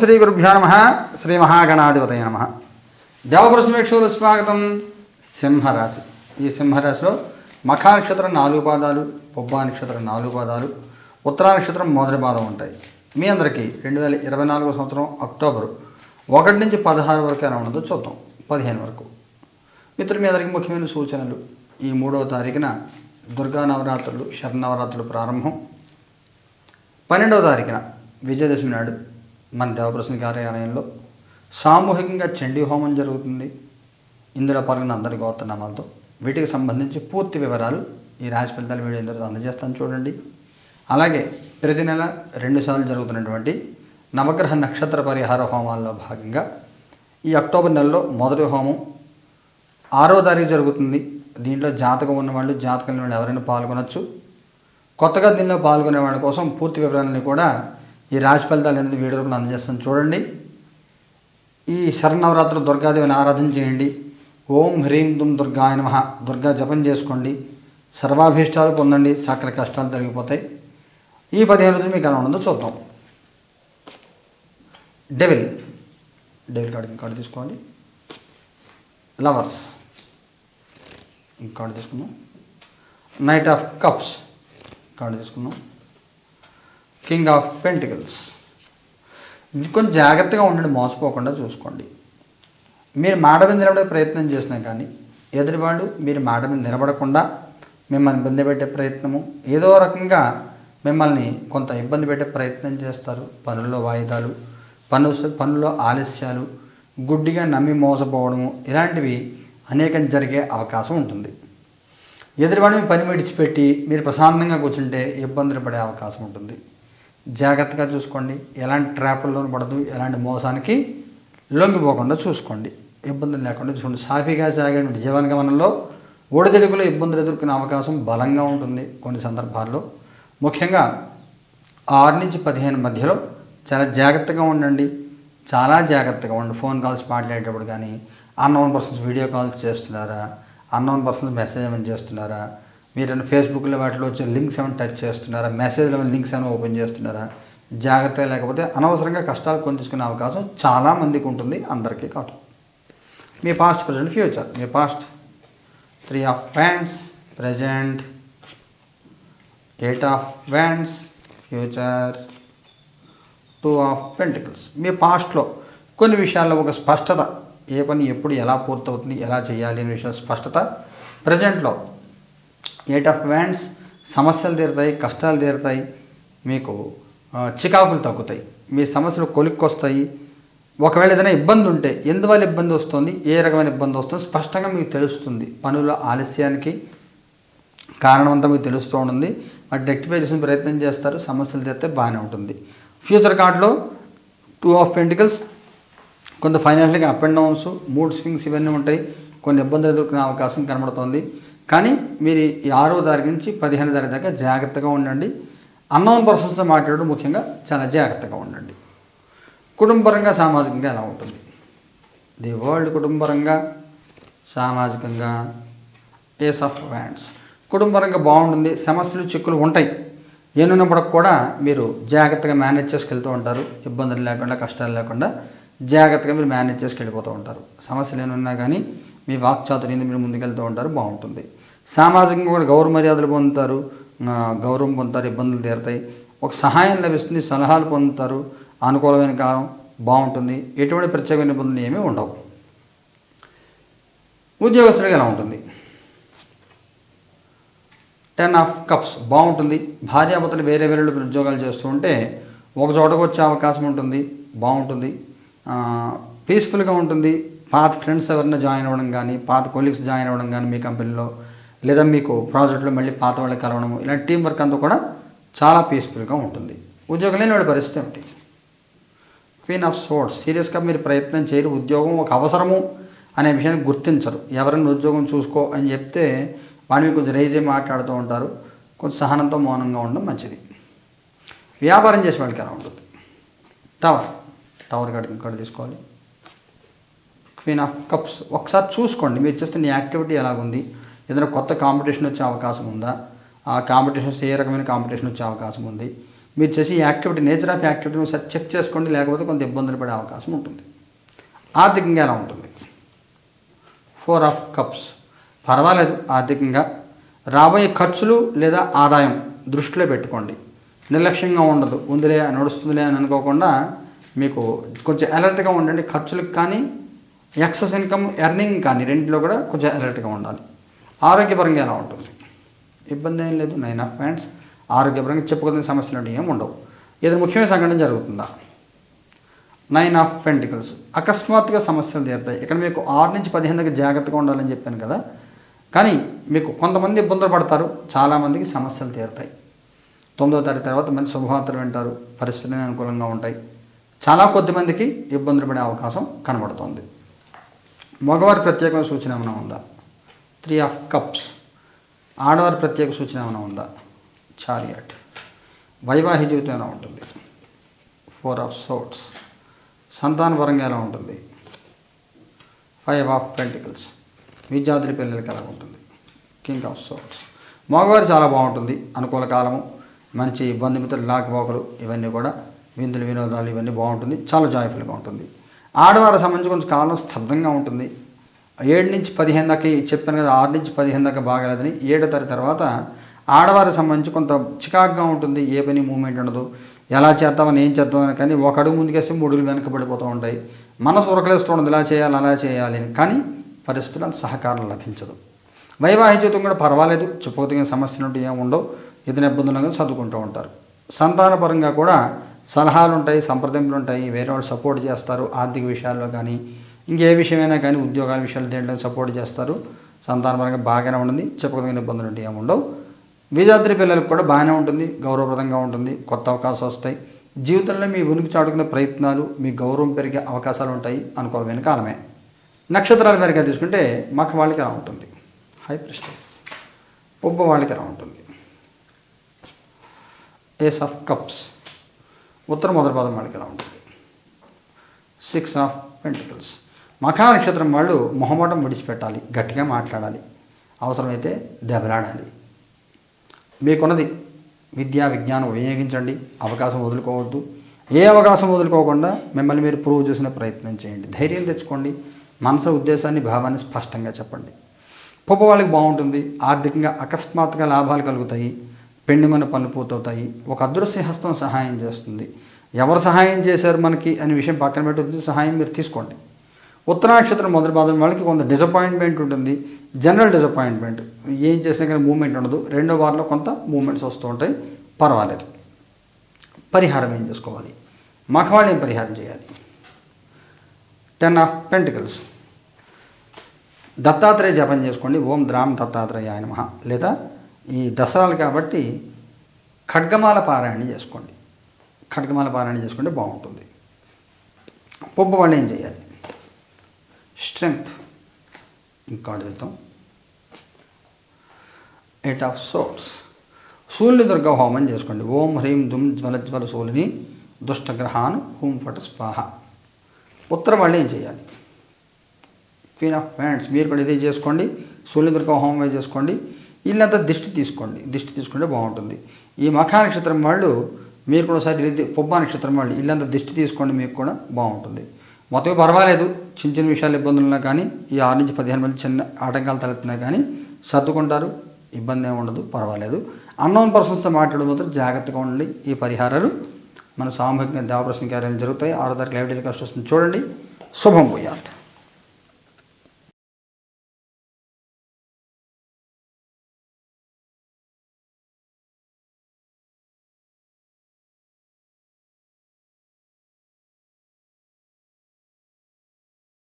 శ్రీ గురుభ్యో నమ. శ్రీ మహాగణాధిపతయ నమ. దేవప్రశ్మేక్షులు స్వాగతం. సింహరాశి. ఈ సింహరాశిలో మఖా నక్షత్రం నాలుగు పాదాలు పొబ్బా నక్షత్రం నాలుగు పాదాలు ఉత్తరా నక్షత్రం మొదటి పాదం ఉంటాయి. మీ అందరికీ రెండు వేల ఇరవై నాలుగో సంవత్సరం అక్టోబర్ ఒకటి నుంచి పదహారు వరకు ఎలా ఉండదో చూద్దాం. పదిహేను వరకు. మిత్రులు మీ అందరికీ ముఖ్యమైన సూచనలు. ఈ మూడవ తారీఖున దుర్గా నవరాత్రులు శరణవరాత్రులు ప్రారంభం. పన్నెండవ తారీఖున విజయదశమి నాడు మన దేవప్రసన్న కార్యాలయంలో సామూహికంగా చండీ హోమం జరుగుతుంది. ఇందులో పాల్గొన్న అందరి గోత్రనామాలతో వీటికి సంబంధించి పూర్తి వివరాలు ఈ రాశి ఫలితాలు వీడియో ఇందులో అందజేస్తాను చూడండి. అలాగే ప్రతి నెల రెండుసార్లు జరుగుతున్నటువంటి నవగ్రహ నక్షత్ర పరిహార హోమాల్లో భాగంగా ఈ అక్టోబర్ నెలలో మొదటి హోమం ఆరో తారీఖు జరుగుతుంది. దీంట్లో జాతకం ఉన్నవాళ్ళు జాతకం లేని వాళ్ళు ఎవరైనా పాల్గొనొచ్చు. కొత్తగా దీనిలో పాల్గొనే వాళ్ళ కోసం పూర్తి వివరాలని కూడా ఈ రాశి ఫలితాలు ఎందుకు వీడియో రూపంలో అందజేస్తాను చూడండి. ఈ శరణవరాత్రులు దుర్గాదేవిని ఆరాధన చేయండి. ఓం హ్రీం దుమ్ దుర్గాయ నమ. దుర్గా జపం చేసుకోండి. సర్వాభీష్టాలు పొందండి. సకల కష్టాలు తొలగిపోతాయి. ఈ పదిహేను రోజులు మీకు ఎలా ఉండదో చూద్దాం. డెవిల్ డెవిల్ కార్డు కార్డు తీసుకోండి. లవర్స్ కార్డు తీసుకుందాం. నైట్ ఆఫ్ కప్స్ కార్డు తీసుకుందాం. కింగ్ ఆఫ్ పెంటికల్స్ కొంచెం జాగ్రత్తగా ఉండండి మోసపోకుండా చూసుకోండి. మీరు మాట మీద నిలబడే ప్రయత్నం చేసినా కానీ ఎదుటివాళ్ళు మీరు మాట మీద నిలబడకుండా మిమ్మల్ని ఇబ్బంది పెట్టే ప్రయత్నము ఏదో రకంగా మిమ్మల్ని కొంత ఇబ్బంది పెట్టే ప్రయత్నం చేస్తారు. పనుల్లో వాయిదాలు పను పనుల్లో ఆలస్యాలు గుడ్డిగా నమ్మి మోసపోవడము ఇలాంటివి అనేకం జరిగే అవకాశం ఉంటుంది. ఎదురువాడిని పని విడిచిపెట్టి మీరు ప్రశాంతంగా కూర్చుంటే ఇబ్బందులు పడే అవకాశం ఉంటుంది. జాగ్రత్తగా చూసుకోండి. ఎలాంటి ట్రాపుల్లోనూ పడదు ఎలాంటి మోసానికి లొంగిపోకుండా చూసుకోండి. ఇబ్బందులు లేకుండా చూసుకోండి. సాఫీగా సాగినటువంటి జీవన గమనంలో ఒడిదుడుకులో ఇబ్బందులు ఎదుర్కొనే అవకాశం బలంగా ఉంటుంది కొన్ని సందర్భాల్లో. ముఖ్యంగా ఆరు నుంచి పదిహేను మధ్యలో చాలా జాగ్రత్తగా ఉండండి. చాలా జాగ్రత్తగా ఉండండి. ఫోన్ కాల్స్ మాట్లాడేటప్పుడు కానీ అన్నోన్ పర్సన్స్ వీడియో కాల్స్ చేస్తున్నారా అన్నోన్ పర్సన్స్ మెసేజ్ ఏమైనా చేస్తున్నారా మీరు ఫేస్బుక్లో వాటిలో వచ్చే లింక్స్ ఏమైనా టచ్ చేస్తున్నారా? మెసేజ్లో ఏమైనా లింక్స్ ఏమైనా ఓపెన్ చేస్తున్నారా? జాగ్రత్తగా లేకపోతే అనవసరంగా కష్టాలు కొని తీసుకునే అవకాశం చాలా మందికి ఉంటుంది అందరికీ కాదు. మీ past present future me past three of pentacles present eight of wands future two of pentacles మీ పాస్ట్లో కొన్ని విషయాల్లో ఒక స్పష్టత ఏ పని ఎప్పుడు ఎలా పూర్తవుతుంది ఎలా చేయాలి అనే విషయం స్పష్టత. ప్రజెంట్లో ఎయిట్ ఆఫ్ వ్యాండ్స్ సమస్యలు తీరుతాయి కష్టాలు తీరుతాయి మీకు చికాకులు తగ్గుతాయి. మీ సమస్యలు కొలిక్కొస్తాయి. ఒకవేళ ఏదైనా ఇబ్బంది ఉంటే ఎందువల్ల ఇబ్బంది వస్తుంది ఏ రకమైన ఇబ్బంది వస్తుంది స్పష్టంగా మీకు తెలుస్తుంది. పనుల ఆలస్యానికి కారణం అంతా మీకు తెలుస్తూ ఉంటుంది. వాటి రెక్టిఫై చేసిన ప్రయత్నం చేస్తారు. సమస్యలు తీస్తే బాగానే ఉంటుంది. ఫ్యూచర్ కార్డులో టూ ఆఫ్ పెంటికల్స్ కొంత ఫైనాన్షియల్గా up and downs mood swings ఇవన్నీ ఉంటాయి. కొన్ని ఇబ్బందులు ఎదుర్కొనే అవకాశం కనబడుతోంది. కానీ మీరు ఈ ఆరో తారీఖు నుంచి పదిహేను తారీఖు దాకా జాగ్రత్తగా ఉండండి. అన్నోన్ పర్సన్స్తో మాట్లాడడం ముఖ్యంగా చాలా జాగ్రత్తగా ఉండండి. కుటుంబపరంగా సామాజికంగా ఎలా ఉంటుంది? ది వరల్డ్ కుటుంబపరంగా సామాజికంగా ఏస్ ఆఫ్ వ్యాండ్స్ కుటుంబపరంగా బాగుంటుంది సమస్యలు చిక్కులు ఉంటాయి. ఎన్నున్నప్పటికి కూడా మీరు జాగ్రత్తగా మేనేజ్ చేసుకెళ్తూ ఉంటారు. ఇబ్బందులు లేకుండా కష్టాలు లేకుండా జాగ్రత్తగా మీరు మేనేజ్ చేసుకెళ్ళిపోతూ ఉంటారు. సమస్యలు ఏమన్నా కానీ మీ వాక్చాతుర్యంతో మీరు ముందుకెళ్తూ ఉంటారు బాగుంటుంది. సామాజికంగా కూడా గౌరవ మర్యాదలు పొందుతారు గౌరవం పొందుతారు ఇబ్బందులు తీరుతాయి. ఒక సహాయం లభిస్తుంది సలహాలు పొందుతారు అనుకూలమైన కాలం బాగుంటుంది ఎటువంటి ప్రత్యేకమైన ఇబ్బందులు ఏమీ ఉండవు. ఉద్యోగస్తుడిగా ఎలా ఉంటుంది? టెన్ ఆఫ్ కప్స్ బాగుంటుంది. భార్యాభర్తలు వేరే వేరే ఉద్యోగాలు చేస్తూ ఉంటే ఒక చోటకు వచ్చే అవకాశం ఉంటుంది బాగుంటుంది. పీస్ఫుల్గా ఉంటుంది. పాత ఫ్రెండ్స్ ఎవరైనా జాయిన్ అవ్వడం కానీ పాత కొలీగ్స్ జాయిన్ అవ్వడం కానీ మీ కంపెనీలో లేదా మీకు ప్రాజెక్టులో మళ్ళీ పాత వాళ్ళకి కలవడము ఇలాంటి టీం వర్క్ అంతా కూడా చాలా పీస్ఫుల్గా ఉంటుంది. ఉద్యోగం లేని వాడి పరిస్థితి ఏమిటి? క్వీన్ ఆఫ్ సోర్ట్స్ సీరియస్గా మీరు ప్రయత్నం చేయరు ఉద్యోగం ఒక అవసరము అనే విషయాన్ని గుర్తించరు. ఎవరైనా ఉద్యోగం చూసుకో అని చెప్తే వాడిని కొంచెం రైజే మాట్లాడుతూ ఉంటారు. కొంచెం సహనంతో మౌనంగా ఉండడం మంచిది. వ్యాపారం చేసే వాళ్ళకి ఎలా ఉంటుంది? టవర్ టవర్ కాడికి ఇక్కడ తీసుకోవాలి. క్వీన్ ఆఫ్ కప్స్ ఒకసారి చూసుకోండి. మీరు చేస్తున్న యాక్టివిటీ ఎలాగుంది? ఏదైనా కొత్త కాంపిటీషన్ వచ్చే అవకాశం ఉందా? ఆ కాంపిటీషన్స్ ఏ రకమైన కాంపిటీషన్ వచ్చే అవకాశం ఉంది? మీరు చేసే యాక్టివిటీ నేచర్ ఆఫ్ యాక్టివిటీని ఒకసారి చెక్ చేసుకోండి లేకపోతే కొంత ఇబ్బందులు పడే అవకాశం ఉంటుంది. ఆర్థికంగా ఎలా ఉంటుంది? ఫోర్ ఆఫ్ కప్స్ పర్వాలేదు ఆర్థికంగా. రాబోయే ఖర్చులు లేదా ఆదాయం దృష్టిలో పెట్టుకోండి. నిర్లక్ష్యంగా ఉండదు. ఉందిలే నడుస్తుందిలే అని అనుకోకుండా మీకు కొంచెం అలర్ట్గా ఉండండి. ఖర్చులకు కానీ ఎక్సెస్ ఇన్కమ్ ఎర్నింగ్ కానీ రెంట్లో కూడా కొంచెం అలర్ట్గా ఉండాలి. ఆరోగ్యపరంగా ఎలా ఉంటుంది. ఇబ్బంది ఏం లేదు నైన్ ఆఫ్ పాయింట్స్ ఆరోగ్యపరంగా చెప్పుకునే సమస్యలు అంటే ఏమి ఉండవు. ఏదైనా ముఖ్యమైన సంఘటన జరుగుతుందా? Nine of pentacles. అకస్మాత్తుగా సమస్యలు తీరుతాయి. ఇక్కడ మీకు ఆరు నుంచి పదిహేను దగ్గర జాగ్రత్తగా ఉండాలని చెప్పాను కదా. కానీ మీకు కొంతమంది ఇబ్బందులు పడతారు. చాలామందికి సమస్యలు తీరుతాయి. తొమ్మిదో తారీఖు తర్వాత మంచి శుభవార్తలు వింటారు. పరిస్థితులు అనుకూలంగా ఉంటాయి. చాలా కొద్ది మందికి ఇబ్బందులు పడే అవకాశం కనబడుతోంది. మగవారి ప్రత్యేకమైన సూచన ఏమైనా ఉందా? త్రీ ఆఫ్ కప్స్ ఆడవారి ప్రత్యేక సూచన ఏమైనా ఉందా? చారియట్ వైవాహిక జీవితం ఎలా ఉంటుంది? ఫోర్ ఆఫ్ సోట్స్ సంతాన పరంగా ఎలా ఉంటుంది? ఫైవ్ ఆఫ్ పెంటికల్స్ విద్యార్థుల పిల్లలకి ఎలా ఉంటుంది? కింగ్ ఆఫ్ సోట్స్ మగవారు చాలా బాగుంటుంది. అనుకూల కాలము మంచి బంధుమిత్రులు లాకపోకలు ఇవన్నీ కూడా విందులు వినోదాలు ఇవన్నీ బాగుంటుంది. చాలా జాయ్ఫుల్గా ఉంటుంది. ఆడవారికి సంబంధించి కొంచెం కాలం స్తబ్దంగా ఉంటుంది. ఏడు నుంచి పదిహేను దాకా చెప్పాను కదా ఆరు నుంచి పదిహేను దాకా బాగలేదని ఏడో తారీఖు తర్వాత ఆడవారికి సంబంధించి కొంత చికాగ్గా ఉంటుంది ఏ పని మూమెంట్ ఉండదు ఎలా చేద్దామని ఏం చేద్దామని కానీ ఒక అడుగు ముందుకేస్తే మూడు వెనకబడిపోతూ ఉంటాయి. మనసు ఉరకలేస్తూ ఉండదు ఇలా చేయాలి అలా చేయాలి అని. కానీ పరిస్థితులకు సహకారం లభించదు. వైవాహిక జీవితం కూడా పర్వాలేదు చెప్పుకోదగిన సమస్యలు ఉంటే ఏమి ఉండవు ఇతని ఇబ్బందులను చదువుకుంటూ ఉంటారు. సంతానపరంగా కూడా సలహాలు ఉంటాయి సంప్రదింపులు ఉంటాయి వేరే వాళ్ళు సపోర్ట్ చేస్తారు ఆర్థిక విషయాల్లో కానీ ఇంకే విషయమైనా కానీ ఉద్యోగాల విషయాలు దేంట్లో సపోర్ట్ చేస్తారు. సంతానపరంగా బాగానే ఉంటుంది. చెప్పుకోదగిన ఇబ్బందులు ఉంటే ఏమి ఉండవు. విద్యార్థి పిల్లలకు కూడా బాగానే ఉంటుంది. గౌరవప్రదంగా ఉంటుంది. కొత్త అవకాశాలు వస్తాయి. జీవితంలో మీ ఉనికి చాటుకునే ప్రయత్నాలు మీ గౌరవం పెరిగే అవకాశాలు ఉంటాయి అనుకూలమైన కాలమే నక్షత్రాల మేరగా తీసుకుంటే మఖ వాళ్ళకి ఎలా ఉంటుంది. హై ప్రిస్టస్ ఉబ్బ వాళ్ళకి ఎలా ఉంటుంది. ఏస్ ఆఫ్ కప్స్ ఉత్తర మొదటి పదం వాళ్ళకి ఎలా ఉంటుంది. సిక్స్ ఆఫ్ పెంటికల్స్ మఖా నక్షత్రం వాళ్ళు మొహమాటం విడిచిపెట్టాలి గట్టిగా మాట్లాడాలి. అవసరమైతే దెబ్బలాడాలి. మీకున్నది విద్యా విజ్ఞానం వినియోగించండి అవకాశం వదులుకోవద్దు. ఏ అవకాశం వదులుకోకుండా మిమ్మల్ని మీరు ప్రూవ్ చేసిన ప్రయత్నం చేయండి. ధైర్యం తెచ్చుకోండి మనసు ఉద్దేశాన్ని భావాన్ని స్పష్టంగా చెప్పండి. పొప్ప వాళ్ళకి బాగుంటుంది ఆర్థికంగా అకస్మాత్తుగా లాభాలు కలుగుతాయి పెండింగున్న పనులు పూర్తవుతాయి ఒక అదృశ్య హస్తం సహాయం చేస్తుంది. ఎవరు సహాయం చేశారు మనకి అనే విషయం పక్కన పెట్టి సహాయం మీరు తీసుకోండి. ఉత్తరాక్షత్రం మొదటి పాదం వాళ్ళకి కొంత డిసప్పాయింట్మెంట్ ఉంటుంది. జనరల్ డిసప్పాయింట్మెంట్ ఏం చేసినా కానీ మూమెంట్ ఉండదు. రెండో వారంలో కొంత మూమెంట్స్ వస్తూ ఉంటాయి. పర్వాలేదు. పరిహారం ఏం చేసుకోవాలి? మగవాళ్ళు ఏం పరిహారం చేయాలి? టెన్ ఆఫ్ పెంటికల్స్ దత్తాత్రేయ జపం చేసుకోండి. ఓం ద్రామ్ దత్తాత్రేయ ఆయన మహా లేదా ఈ దసరాలు కాబట్టి ఖడ్గమాల పారాయణ చేసుకోండి. ఖడ్గమాల పారాయణ చేసుకుంటే బాగుంటుంది. పొబ్బు వాళ్ళు ఏం చేయాలి? స్ట్రెంగ్త్. ఇంకాడు వెళ్తాం ఎయిట్ ఆఫ్ సోట్స్ సూర్యుని దుర్గా హోమం చేసుకోండి. ఓం హ్రీం దుమ్ జ్వల జ్వల సూర్యుని దుష్టగ్రహాన్ హూం ఫట స్వాహ. ఉత్తర వాళ్ళు ఏం చేయాలి? క్వీన్ ఆఫ్ ప్యాంట్స్ మీరు కూడా ఇదే చేసుకోండి. సూర్యుని దుర్గా హోమం చేసుకోండి. వీళ్ళంతా దిష్టి తీసుకోండి. దిష్టి తీసుకుంటే బాగుంటుంది. ఈ మఖా నక్షత్రం వాళ్ళు మీరు కూడా ఒకసారి పొబ్బా నక్షత్రం వాళ్ళు వీళ్ళంతా దిష్టి తీసుకోండి. మీకు కూడా బాగుంటుంది. మొత్తం పర్వాలేదు. చిన్న చిన్న విషయాలు ఇబ్బందులు ఉన్నా కానీ ఈ ఆరు నుంచి పదిహేను మంది చిన్న ఆటంకాలు తలెత్తినా కానీ సర్దుకుంటారు. ఇబ్బంది ఏమి ఉండదు పర్వాలేదు. అన్నోన్ పర్సన్స్తో మాట్లాడడం మాత్రం జాగ్రత్తగా ఉండండి. ఈ పరిహారాలు మన సామూహికంగా దేవప్రశ్న కార్యాలు జరుగుతాయి ఆరో తారీఖు లైవ్ టెలికాస్ట్ వస్తుంది. చూడండి. శుభం పోయాలి